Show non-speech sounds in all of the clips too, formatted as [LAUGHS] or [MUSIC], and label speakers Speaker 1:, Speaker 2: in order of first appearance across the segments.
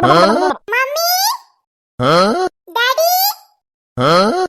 Speaker 1: Huh? Daddy? Huh?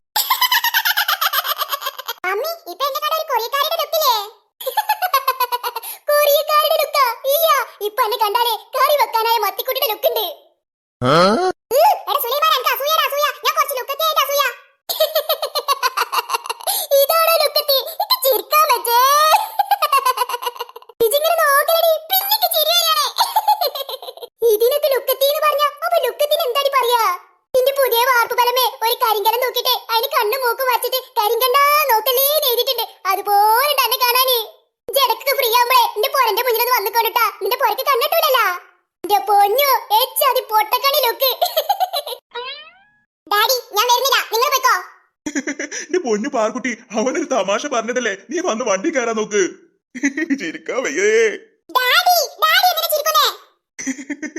Speaker 1: എങ്ങനെയെങ്കിലും വന്നു കൊണ്ടിട്ടാ നിന്റെ പൊരക്ക് കണ്ടിട്ടില്ലല്ലോ എന്റെ പൊന്നു ഏച്ചാതി പൊട്ടക്കണി ലുക്ക് ഡാഡി ഞാൻ വരുന്നില്ല. നിങ്ങൾ പോയിക്കോ. [LAUGHS]
Speaker 2: എന്റെ പൊന്നു പാർക്കുട്ടി അവനൊരു തമാശ പറഞ്ഞതല്ലേ നീ വന്ന് വണ്ടി കയറാൻ നോക്ക്? [LAUGHS] ചിരിക്കാ വയ്യേ.
Speaker 1: ഡാഡി ഡാഡി എന്നെ
Speaker 2: ചിരിക്കുന്നേ? [LAUGHS]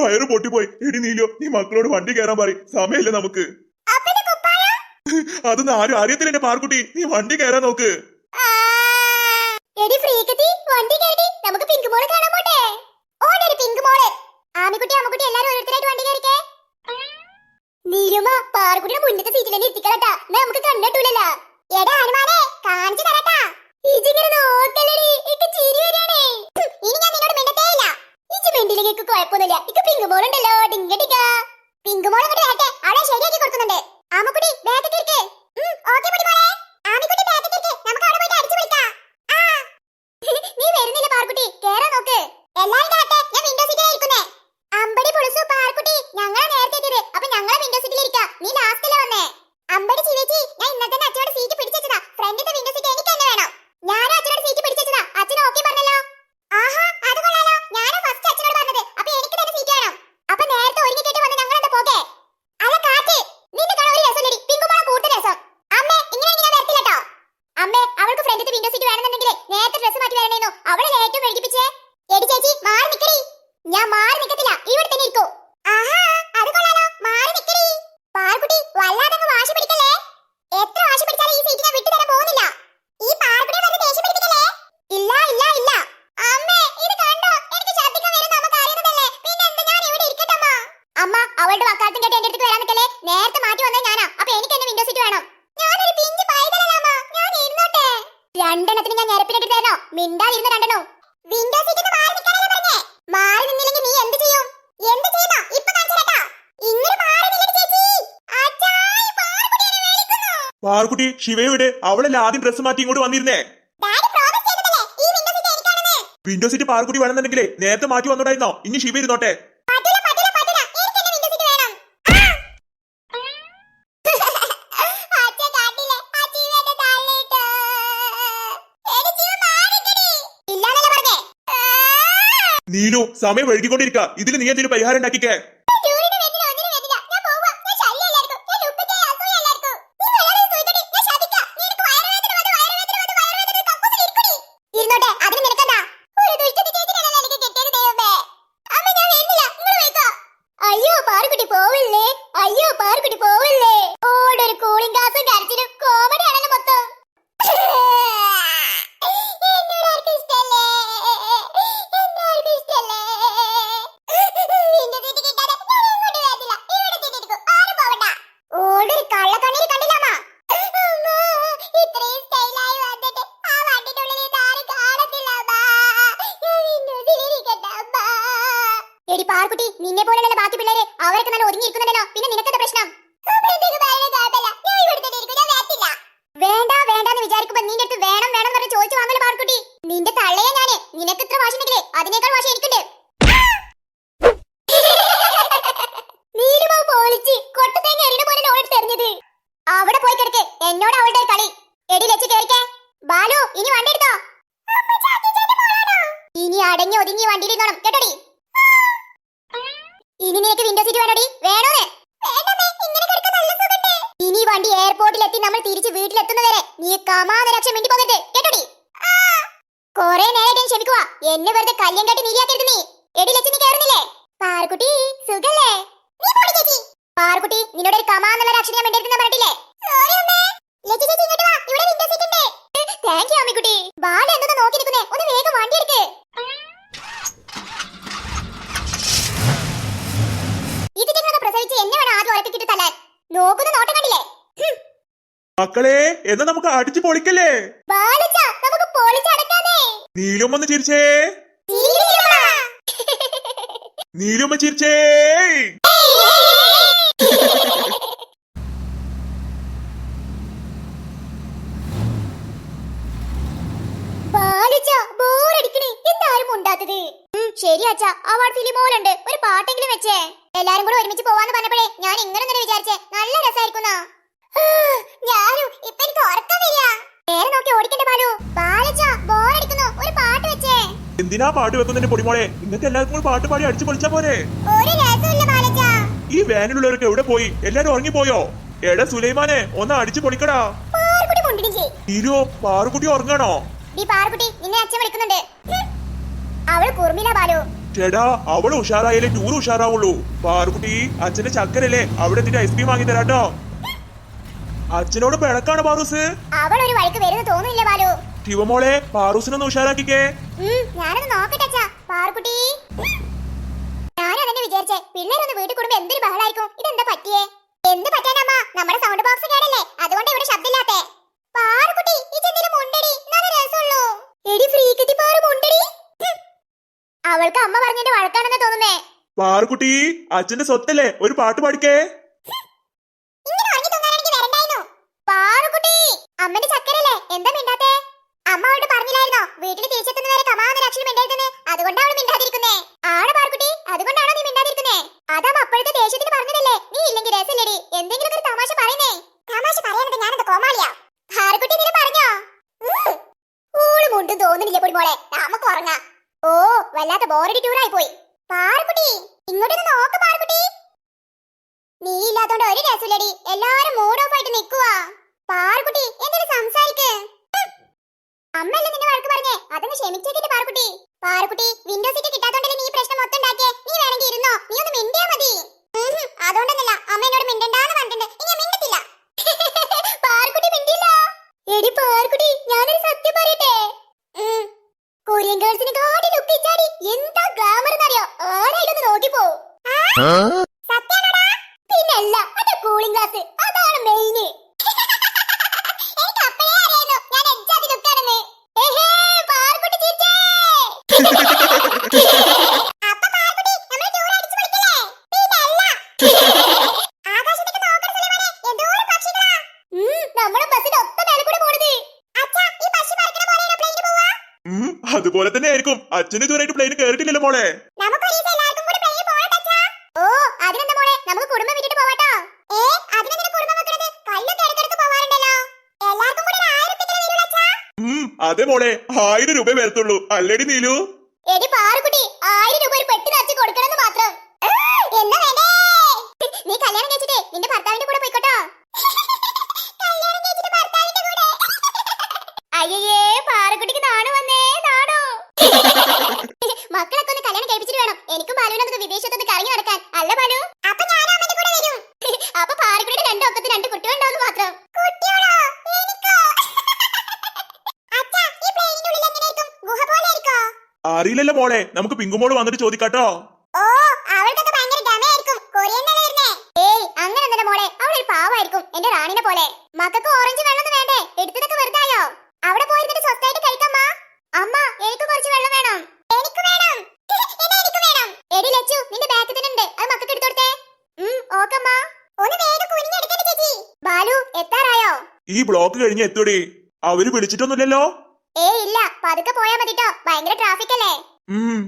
Speaker 2: വയറ് പൊട്ടിപ്പോയി. എടി നീലോ നീ മക്കളോട് വണ്ടി കയറാൻ പറ സമയമില്ല നമുക്ക്. അതൊന്നും ആരും അറിയത്തില്ല എന്റെ പാർക്കുട്ടി. നീ വണ്ടി കയറാൻ നോക്ക്.
Speaker 1: എടി ഫ്രീക്കത്തി വണ്ടി കയറി. നമുക്ക് പിങ്ക് പിങ്ക് ആമിക്കുട്ടി വണ്ടി കയറിക്കേ. നമുക്ക് എടാ കാണിച്ചു തരട്ടാ. ചിരി നമുക്ക് കുഴപ്പമൊന്നുമില്ല. ഇക്ക് പിങ്ക് മോൾ ഉണ്ടല്ലോ. ഡിങ്ക ഡിങ്ക പിങ്ക് മോൾ ഇങ്ങോട്ട് വരട്ടെ അവളെ ശരിയാക്കി കൊടുക്കുന്നുണ്ട്. ആമക്കുട്ടി വേഗത്തിൽ ഇരിക്കേ. ഉം ഓക്കേ പൊടി മോളെ. ആമിക്കുട്ടി വേഗത്തിൽ ഇരിക്കേ. നമുക്ക് അവിടെ പോയി അടിച്ചു വിളിക്കാം. ആ. [LAUGHS] നീ വരുന്നില്ല പാർക്കുട്ടി. കേറാ നോക്ക്. എല്ലാരും ആട്ടെ ഞാൻ വിൻഡോ സീറ്റിൽ ഇരിക്കുന്നേ. അമ്പടി പൊളിച്ചു പാർക്കുട്ടി. ഞങ്ങളെ നേരത്തെ എത്തിയത്. അപ്പൊ ഞങ്ങളെ വിൻഡോ സീറ്റിൽ ഇരിക്കാം. നീ ലാസ്റ്റിലാ വന്നേ. അമ്പടി ചിരിച്ചി ഞാൻ ഇന്നത്തെ
Speaker 2: പാറുകുട്ടി ശിവയുടെ അവളല്ല ആദ്യം ഡ്രസ് മാറ്റി ഇങ്ങോട്ട് വന്നിരുന്നേ?
Speaker 1: വിൻഡോ സീറ്റ്
Speaker 2: പാറുകുട്ടി വേണമെന്നുണ്ടെങ്കിലേ നേരത്തെ മാറ്റി വന്നോടായിരുന്നോ ഇനി ശിവ ഇരുന്നോട്ടെ. നീനു സമയം വഴുകിക്കൊണ്ടിരിക്ക ഇതിൽ നീ എന്തിനു പരിഹാരം ഉണ്ടാക്കിക്കേ?
Speaker 1: പോവില്ലേ? അയ്യോ പറ. വാശിണ്ടെങ്കിലേ അതിനേക്കാൾ വാശി എനിക്കുണ്ട്. അവിടെ പോയി കിടക്ക്. എന്നോട് അവളുടെ കളി. എടി വെച്ച് കേറിക്കേ. ബാലു ഇനി വണ്ടി എടുത്തോ? ഇനി അടങ്ങി ഒതുങ്ങി വണ്ടിയിൽ ഇരുന്നോണം കേട്ടോടി? ഇനി നിനക്ക് വിൻഡോ സീറ്റ് വേണോടി? വേണോന്ന്? ഇനി വണ്ടി എയർപോർട്ടിൽ എത്തി നമ്മൾ തിരിച്ച് വീട്ടിലെത്തുന്നവരെ. നീ കമാന്ന ലക്ഷം മിണ്ടി പോകരുത്. ക്ഷമിക്കുക എന്നെ വെറുതെ കല്യം കെട്ടി നീലിയാക്കരുത് നീ എടി ലച്ചു നീ കേറുന്നില്ലേ? പാർക്കുട്ടി സുഖല്ലേ? നീ പോടി ചേച്ചി. പാർക്കുട്ടി നിന്നോട് ഒരു കമാന്നുള്ള ഒരു അക്ഷരം ഞാൻ മിണ്ടരുതെന്ന് പറഞ്ഞിട്ടില്ലേ? Thank you Ammikutty. ബാല എന്താ നോക്കി നിൽക്കുന്നേ ഒന്ന് വേഗം വണ്ടി എടുക്ക് ഇതിങ്ങനെ പ്രസവിച്ച് എന്നെ വേണം ആദ്യം ഉറപ്പിക്കിട്ട് തല്ലാൻ. നോക്കുന്ന നോട്ടം കണ്ടില്ലേ?
Speaker 2: മക്കളെ എന്നാ നമുക്ക് അടിച്ചു പൊളിക്കല്ലേ?
Speaker 1: ബാലച്ച നമുക്ക് പൊളിച്ചടക്കാനേ
Speaker 2: നീലും ഒന്ന് ചിരിച്ചേ. നീലുമ്മ ചിരിച്ചേ
Speaker 1: ബാലച്ച ബോറടിക്കണേ എന്താരും ഉണ്ടാത്തത് ശരി അച്ഛ അവാർഡ് ഫിലിം മോളുണ്ട് ഒരു പാട്ടെങ്കിലും വെച്ചേ എല്ലാരും കൂടെ ഒരുമിച്ച് പോവാന്ന് പറഞ്ഞപ്പോഴേ ഞാൻ ഇങ്ങനെ തന്നെ വിചാരിച്ചേ നല്ല രസമായിരിക്കുന്ന ഞാനും ഇപ്പൊ എനിക്ക് ഉറക്കം വരിക നേരെ നോക്കി ഓടിക്കണ്ടേ ബാലു ബാലച്ച ബോറടിക്കുന്നു ഒരു പാട്ട് വെച്ചേ
Speaker 2: എന്തിനാ പാട്ട് വെക്കുന്നതിന്റെ പൊടിമോളെ? ഇന്നത്തെ എല്ലാവർക്കും പാട്ട് പാടി അടിച്ചു പൊളിച്ചാ പോരെ. ഈ വാനിലുള്ളവരൊക്കെ എവിടെ പോയി? എല്ലാരും ഉറങ്ങിപ്പോയോ? എടാ സുലൈമാനെ ഒന്ന് അടിച്ചു പൊളിക്കടാ. തീരുവോ പാറുകുട്ടി ഉറങ്ങണോ? ചേടാ അവൾ ഉഷാറായാലേ ടൂർ ഉഷാറാവുള്ളൂ. പാറുകുട്ടി അച്ഛന്റെ ചക്കരല്ലേ? അവിടെ എത്തിട്ട് ഐസ്ക്രീം വാങ്ങി തരാട്ടോ അച്ഛനോട് പിണക്കാണ് പാറൂസ്.
Speaker 1: അവൾ ഒരു വഴിക്ക് വരുന്നു തോന്നുന്നില്ല ബാലു.
Speaker 2: ശിവമോളെ പാറൂസിനൊന്ന് ഉഷാറാക്കിക്കേ.
Speaker 1: ഞാനൊന്ന് നോക്കട്ടെ അച്ഛാ പാറുകുട്ടി ഞാനും അതന്നെ വിചാരിച്ചേ പിള്ളേരൊന്ന് വീട്ടിൽ കൂടുമ്പോ എന്തൊരു ബഹളായിരിക്കും? ഇതെന്താ പറ്റിയേ? എന്ത് പറ്റാനമ്മ നമ്മുടെ സൗണ്ട് ബോക്സ് കേടല്ലേ അതുകൊണ്ട് ഇവിടെ ശബ്ദമില്ലാത്തെ. പാറുക്കുട്ടി ഈ ചെന്തിന് മുണ്ടടി. രസമുള്ളൂ. എടി ഫ്രീക്കത്തി പാറു മുണ്ടടി. അവൾക്ക് അമ്മ പറഞ്ഞതിന്റെ വഴക്കാണെന്ന് തോന്നുന്നേ.
Speaker 2: പാറുകുട്ടി അച്ഛന്റെ സ്വത്തല്ലേ? ഒരു പാട്ട് പാടിക്കേ
Speaker 1: ഇങ്ങനെ ഉറങ്ങി തൂങ്ങാനാണെങ്കിൽ വരണ്ടായിരുന്നു പാറുകുട്ടി അമ്മന്റെ ചക്കരല്ലേ എന്താ മിണ്ടാത്തെ അമ്മ അവളോട് പറഞ്ഞില്ലായിരുന്നോ വീട്ടിൽ തിരിച്ചെത്തുന്നവരെ കമാന്ന് ലക്ഷണം മിണ്ടരുതെന്ന് അതുകൊണ്ടാ അവൾ മിണ്ടാതിരിക്കുന്നേ ആണോ പാറുകുട്ടി അതുകൊണ്ടാണോ നീ മിണ്ടാതിരിക്കുന്നേ അതാ അപ്പോഴത്തെ ദേഷ്യത്തിന് പറഞ്ഞതല്ലേ നീ ഇല്ലെങ്കിൽ രസമില്ലടി എന്തെങ്കിലും ഒരു തമാശ പറയുന്നേ തമാശ പറയാനത് ഞാനെന്താ കോമാളിയാ പാറുകുട്ടി നീ പറഞ്ഞോ ഉം. ഊൾ മുണ്ടും തോന്നുന്നില്ല പൊടിമോളെ നമുക്ക് ഉറങ്ങാം ഓ വല്ലാത്ത ബോറടി ടൂറായി പോയി പാറുകുട്ടി ഇങ്ങോട്ടൊന്ന് നോക്ക് പാറുകുട്ടി നീ ഇല്ലാത്തോണ്ട് ഒരു രസമില്ലടി എല്ലാരും മൂഡ് ഓഫ് ആയിട്ട് നിക്കുവാ പാറുകുട്ടി എന്തിനു സംസാരിക്ക് അമ്മല്ലേ നിന്നെ വഴക്ക് പറഞ്ഞേ? അതൊന്ന് ക്ഷമിച്ചേക്കിട്ട് പാറുകുട്ടി പാറുകുട്ടി വിൻഡോ സീറ്റ് കിട്ടാത്തോണ്ടല്ലേ നീ പ്രശ്നം മൊത്തം ഉണ്ടാക്കിയേ? നീ വേണമെങ്കിൽ ഇരുന്നോ. നീ ഒന്ന് മിണ്ടിയാ മതി. അതുകൊണ്ടല്ല അമ്മ എന്നോട് മിണ്ടണ്ടാന്ന് പറഞ്ഞിട്ടുണ്ട്. ഇനി മിണ്ടത്തില്ല. [LAUGHS] പാറുകുട്ടി മിണ്ടില്ല. എടി പാറുകുട്ടി ഞാനൊരു സത്യം പറയട്ടെ. കൊറിയൻ ഗേൾസിനെ കാട്ടി ലുക്ക് ഇച്ചാടി എന്താ ഗ്ലാമർ എന്നറിയോ? പോ നോക്കിപ്പോ സത്യാണോടാ പിന്നല്ല അതെ കൂളിംഗ് ഗ്ലാസ് അതാണ് മെയിൻ എനിക്ക് അപ്പഴേ അറിയായിരുന്നു ഞാൻ എജ്ജാതി ലുക്കാണെന്ന് ഏഹേ പാർക്കുട്ടി ചിരിച്ചേ അപ്പൊ പാർക്കുട്ടി നമ്മൾ ടൂർ അടിച്ചു പൊളിക്കല്ലേ പിന്നല്ല ആകാശത്തേക്ക് നോക്കണം സുലൈമാനെ എന്തോരം പക്ഷികളാ നമ്മുടെ ബസ്സിന്റെ ഒത്ത മേലെ കൂടെ പോണത് അച്ഛാ ഈ പക്ഷി പറക്കണ പോലെയാണോ പ്ലെയിനിൽ പോവാ
Speaker 2: ഉം അതുപോലെ തന്നെ ആയിരിക്കും. അച്ഛന് ഇതുവരെയായിട്ട് പ്ലെയിൻ കയറിയിട്ടില്ലല്ലോ മോളെ. അതെ മോളെ. ആയിരം രൂപ വരത്തുള്ളൂ. അല്ലടി നീലു.
Speaker 1: എടി പാറുകുട്ടി ആയിരം രൂപ ഒരു പെട്ടി നിറച്ച് കൊടുക്കണമെന്ന് മാത്രം. എന്നാ വേണ്ടേ? നീ കല്യാണം കഴിച്ചിട്ടേ നിന്റെ ഭർത്താവിന്റെ കൂടെ പോയിക്കോട്ടോ കല്യാണം കഴിച്ചിട്ട് ഭർത്താവിന്റെ കൂടെ അയ്യേ പാറക്കുട്ടിക്ക് നാണു വന്നേ നാണോ മക്കളൊക്കെ ഒന്ന് കല്യാണം കഴിപ്പിച്ചിട്ട് വേണം എനിക്കും ബാലുവിനൊക്കെ വിദേശത്തൊന്ന് കറങ്ങി നടക്കാൻ. അല്ല ബാലു അപ്പൊ ഞാൻ അമ്മന്റെ കൂടെ വരും. [LAUGHS] അപ്പൊ പാറക്കുട്ടിയുടെ രണ്ട് ഒക്കത്ത് രണ്ട് കുട്ടികളുണ്ടാവുന്നു മാത്രം. [LAUGHS]
Speaker 2: അറിയില്ലല്ലോ മോളെ. നമുക്ക് പിങ്കുമോൾ വന്നിട്ട് ചോദിക്കാട്ടോ. ഈ ബ്ലോക്ക് കഴിഞ്ഞ് എത്തൂടി. അവർ വിളിച്ചിട്ടൊന്നുമില്ലല്ലോ?
Speaker 1: ഏ ഇല്ല. പതുക്കെ പോയാ മതിട്ടോ. ഭയങ്കര ട്രാഫിക് അല്ലേ?
Speaker 2: ഉം.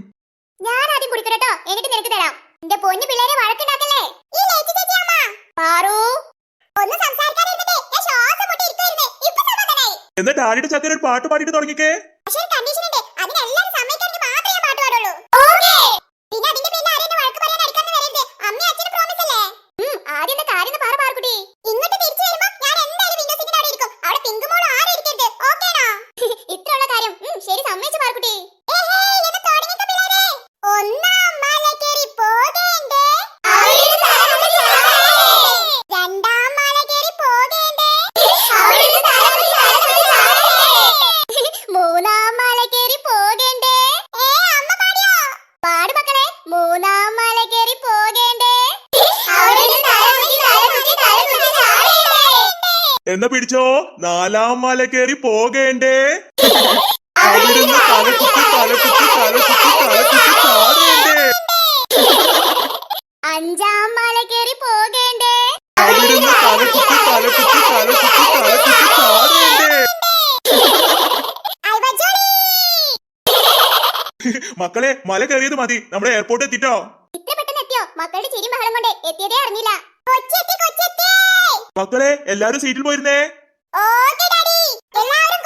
Speaker 1: ഞാൻ ആദ്യം കുടിക്കട്ടോ എന്നിട്ട് നിനക്ക് തരാം. എന്റെ പൊന്നു പിള്ളേരെ വഴക്കുണ്ടാക്കല്ലേ? ഈ ലേച്ചി ചേച്ചി അമ്മ. പാറു. ഒന്ന് ഞാൻ ശ്വാസം മുട്ടി ഇരിക്കുവായിരുന്നു ഇപ്പൊ സമാധാനായി.
Speaker 2: എന്നാ ഡാഡിയുടെ ചക്കര ഒരു പാട്ട് പാടിയിട്ട് തുടങ്ങിക്കേ
Speaker 1: പക്ഷേ ഒരു കണ്ടീഷൻ ഉണ്ട് അതിന് എല്ലാവരും സമ്മതിക്കാമെങ്കിൽ മാത്രമേ ഞാൻ പാട്ട് പാടുള്ളൂ ഓക്കേ പിന്നെ അതിന്റെ പേരിൽ ആരെയും വഴക്ക് പറയാൻ അടിക്കാന്ന് വരരുത് അമ്മ അച്ഛന് പ്രോമിസ് അല്ലേ ഉം ആദ്യം എന്താ കാര്യം എന്ന് പറ പാർക്കുട്ടി ഇങ്ങോട്ട് തിരിച്ചു വരുമ്പോ ഞാൻ എന്തായാലും വിൻഡോ സീറ്റിന്റെ അവിടെ ഇരിക്കും അവിടെ പിങ്ക് മോൾ ആരും ഇരിക്കരുത് ഓക്കേണോ [LAUGHS] ഇത്രയുള്ള കാര്യം. ശരി സമ്മതിച്ചു പാർക്കുട്ടി ഒന്നാം രണ്ടാം മൂന്നാം മല കയറി പോകേണ്ടേ? [LAUGHS] അമ്മ പാടിയോ? പാട് മക്കളെ. മൂന്നാം
Speaker 2: എന്നാ പിടിച്ചോ? നാലാം മല കയറി പോകേണ്ടേ. അവിടുന്ന് തലകുത്തി തലകുത്തി തലകുത്തി തലകുത്തി ചാടേണ്ടേ.
Speaker 1: അഞ്ചാം മല കേറി പോകേണ്ടേ.
Speaker 2: അവിടുന്ന് തലകുത്തി തലകുത്തി തലകുത്തി തലകുത്തി ചാടേണ്ടേ. മക്കളെ മല കയറിയത് മതി. നമ്മുടെ എയർപോർട്ട് എത്തിട്ടോ?
Speaker 1: ഇത്ര പെട്ടെന്ന് എത്തിയോ? മക്കളുടെ ചിരി ബഹളം കൊണ്ട് എത്തിയതേ അറിഞ്ഞില്ല. കൊച്ചെത്തി കൊച്ചെത്തി.
Speaker 2: മക്കളെ എല്ലാരും സീറ്റിൽ പോയിരുന്നേ. ഡാഡി. എല്ലാവരും